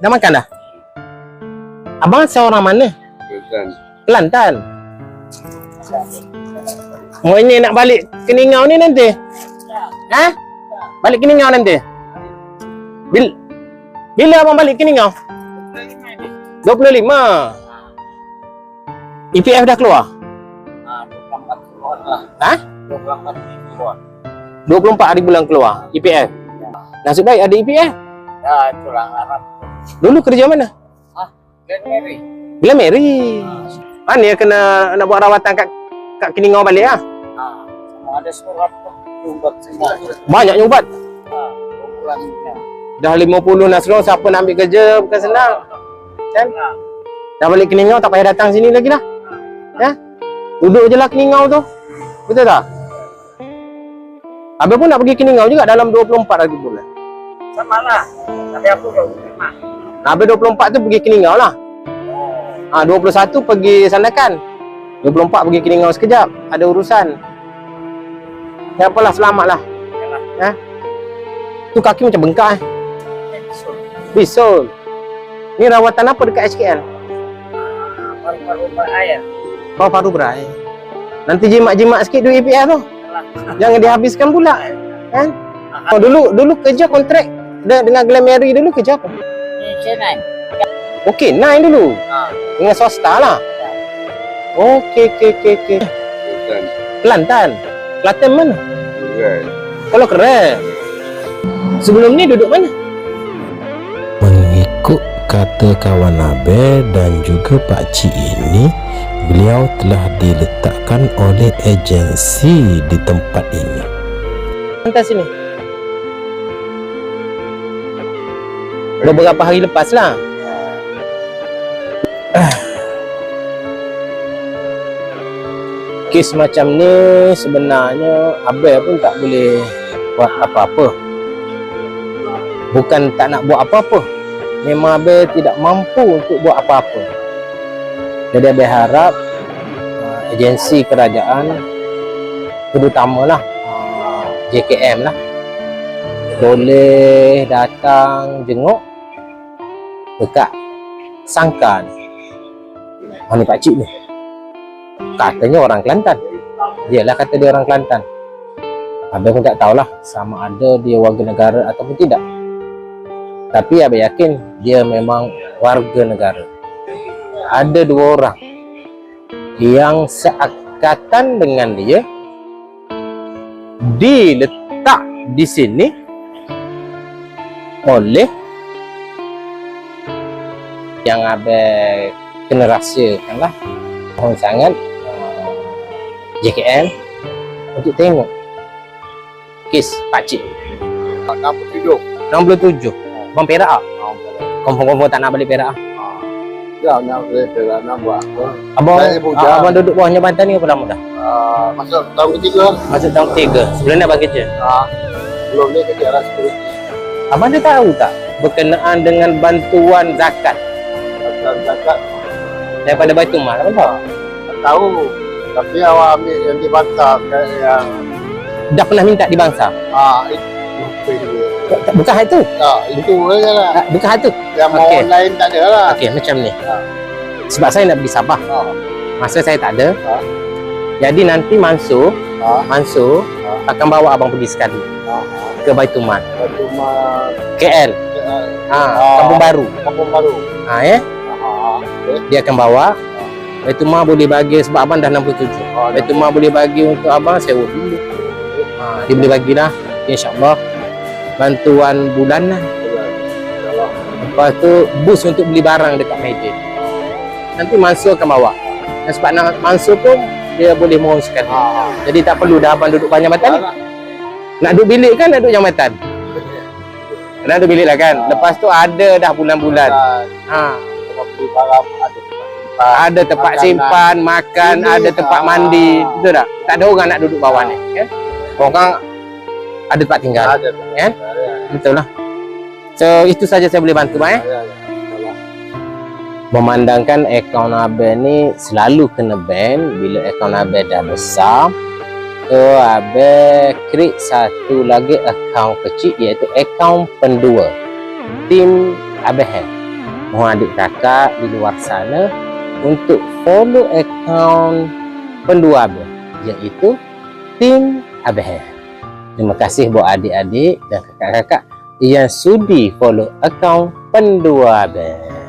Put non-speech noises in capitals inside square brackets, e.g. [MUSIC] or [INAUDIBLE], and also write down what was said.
Dah makan dah? Abang seorang mana? Bukan. Kelantan. Mau ini nak balik ke Ningau ni nanti? Ha? Balik ke Ningau nanti? Bil Bila abang balik ke Ningau? 25. EPF dah keluar? Ha? 24 hari bulan keluar EPF. Nasib baik ada EPF. Ya, itulah harap. Dulu kerja mana? Glen Mary. Bila Mary. Mana ya kena nak buat rawatan kat kat Keningau balik ah? Ah, ada surat. Jumbat semua. Banyak ubat. Ah. Dah 50 Nasrul siapa nak ambil kerja bukan senang. Kan? Dah balik Keningau tak payah datang sini lagi lah. Ya? Duduk je lah Keningau tu. Betul tak? Habis pun nak pergi Keningau juga dalam 24 hari bulan. Sama lah. Tapi aku terima. Habis 24 tu pergi Keningau lah. Oh, Ah 21 pergi Sandakan. 24 pergi Keningau sekejap. Ada urusan. Ya apalah selamat lah. Ya. Tu kaki macam bengkak eh. Bisul. Ni rawatan apa dekat HKL? Baru-baru berair. Paru-paru berai. Nanti jimat-jimat sikit duit EPF tu. Jangan dihabiskan pula. Kan? Oh, dulu dulu kerja kontrak de- dengan Glen Mary dulu kerja apa? Chennai. Okey, nine dulu. Ah, Dengan swasta lah. Okey, okey, okey, okey. Bukan. Kelantan. Kelantan mana? Bukan. Kalau keren. Sebelum ni duduk mana? Mengikut kata kawan Abel dan juga Pak Cik ini, beliau telah diletakkan oleh agensi di tempat ini. Kelantan sini. Beberapa hari lepas lah. Kes macam ni sebenarnya Abel pun tak boleh buat apa-apa. Bukan tak nak buat apa-apa. Memang Abel tidak mampu untuk buat apa-apa. Jadi Abel harap uh, agensi kerajaan terutamalah uh, JKM lah boleh datang jenguk dekat sangka ni. Ni pakcik ni. Katanya orang Kelantan. Dialah kata dia orang Kelantan. Abang pun tak tahulah sama ada dia warga negara ataupun tidak. Tapi abang yakin dia memang warga negara. Ada dua orang yang seakatan dengan dia diletak di sini oleh yang abang kena rahsiakan lah mohon sangat uh, JKM untuk tengok kes pakcik Apa tidur? 67 Bang Perak ah? Confirm-confirm tak nak balik Perak ah? Ya, nak boleh jalan nak buat apa? Abang, ah, abang duduk bawah jambatan ni berapa lama dah? Ah, masuk tahun ketiga. Masuk tahun ketiga Sebelum nak bagi kerja Ah, belum ni kerja lah security. Abang dia tahu tak Berkenaan dengan bantuan zakat Zakat Daripada Baitul Mal Abang tahu? tak tahu. Tapi awak ambil yang dibantah kat yang Dah pernah minta di bangsa? ah itu. Tak- Bukan hal tu Ya, itu je lah. Ah, Bukan hal tu Yang mau Okey. lain tak ada lah. Okey macam ni Ah. Sebab saya nak pergi Sabah Ah, Masa saya tak ada Ah. Jadi nanti Mansur ah, Mansur Ah. akan bawa abang pergi sekali ah. ke Baitul Mal Cuma KL ah, ha, Ah. Kampung Baru kampung baru. ha, ya Ah, dia akan bawa. Baitul Mal boleh bagi sebab abang dah 67 Ah, Baitul Mal boleh bagi untuk abang sewa. Dulu ha, dia boleh bagilah insyaAllah. Bantuan bulanan lepas tu bus untuk beli barang dekat Maidin nanti Mansur akan bawa. Dan sebab nak Mansur pun dia boleh mohon sekali Ah, jadi tak perlu dah abang duduk banyak jambatan ni. Ah. nak duduk bilik kan nak duduk jambatan [LAUGHS] nak duduk bilik lah kan? Lepas tu ada dah bulan-bulan. Ha, barang ada tempat ada tempat Makanan. simpan makan Ini, ada tempat ah. mandi betul tak tak ada orang nak duduk bawah ni kan orang ada tempat tinggal ada Kan? Ya, betul lah so itu saja saya boleh bantu Mak, eh ya, ya. Salah. memandangkan akaun Abel ni selalu kena ban bila akaun Abel dah besar so Abel create satu lagi akaun kecil iaitu akaun pendua tim Abel Hand mohon adik kakak di luar sana untuk follow account pendua Abah iaitu Tim Abah. Terima kasih buat adik-adik dan kakak-kakak yang sudi follow account pendua Abah.